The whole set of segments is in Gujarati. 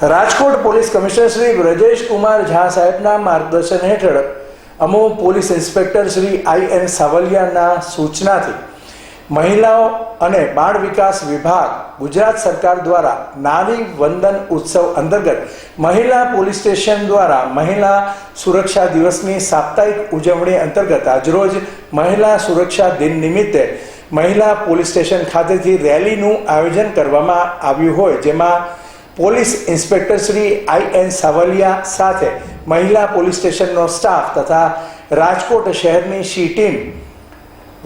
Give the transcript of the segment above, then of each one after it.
રાજકોટ પોલીસ કમિશનર શ્રી બ્રજેશ કુમાર ઝા સાહેબના માર્ગદર્શન હેઠળ અમો police inspector Shri I N સાવલિયાના સૂચનાથી મહિલાઓ અને બાળ વિકાસ વિભાગ, ગુજરાત સરકાર દ્વારા નારી વંદન ઉત્સવ અંતર્ગત મહિલા પોલીસ સ્ટેશન દ્વારા મહિલા સુરક્ષા દિવસની સાપ્તાહિક ઉજવણી અંતર્ગત આજરોજ મહિલા સુરક્ષા દિન નિમિત્તે મહિલા પોલીસ સ્ટેશન ખાતેથી રેલીનું આયોજન કરવામાં આવ્યું હોય, જેમાં police inspector Shri I N Savaliya સાથે મહિલા પોલીસ સ્ટેશનનો સ્ટાફ તથા રાજકોટ શહેરની she team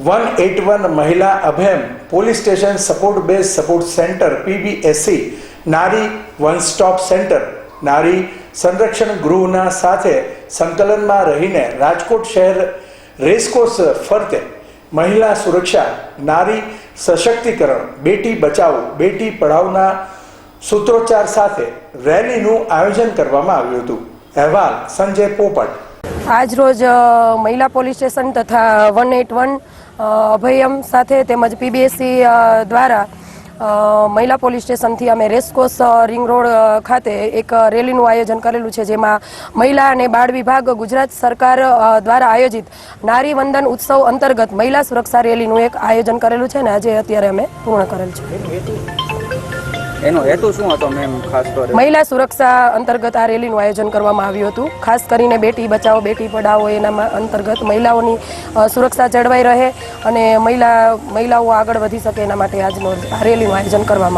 one eight one મહિલા અભેમ police station support base support centre PBSC નારી વન સ્ટોપ સેન્ટર નારી સંરક્ષણ ગૃહના સાથે સંકલનમાં રહીને રાજકોટ શહેર રેસકોર્સ ફરતે મહિલા સુરક્ષા, નારી સશક્તિકરણ, બેટી બચાવો, બેટી પઢાઓના સૂત્રોચ્ચાર સાથે રેલીનું આયોજન કરવામાં આવ્યું હતું. અહેવાલ સંજય પોપટ. આજ રોજ મહિલા પોલીસ સ્ટેશન તથા વન એટ વન અભયમ સાથે તેમજ પીબીએસસી દ્વારા મહિલા પોલીસ સ્ટેશનથી અમે રેસકોસ રિંગ રોડ ખાતે એક રેલીનું આયોજન કરેલું છે, જેમાં મહિલા અને બાળ વિભાગ ગુજરાત સરકાર દ્વારા આયોજિત નારી વંદન ઉત્સવ અંતર્ગત મહિલા સુરક્ષા રેલીનું એક આયોજન કરેલું છે ને આજે અત્યારે અમે પૂર્ણ કરેલ છે. એનો હેતુ શું હતો મેમ ખાસ તો મહિલા સુરક્ષા અંતર્ગત આ રેલીનું આયોજન કરવામાં આવ્યું હતું. ખાસ કરીને બેટી બચાવો, બેટી પઢાઓ એના અંતર્ગત મહિલાઓની સુરક્ષા જળવાઈ રહે અને મહિલા, મહિલાઓ આગળ વધી શકે એના માટે આજનો આ રેલીનું આયોજન કરવામાં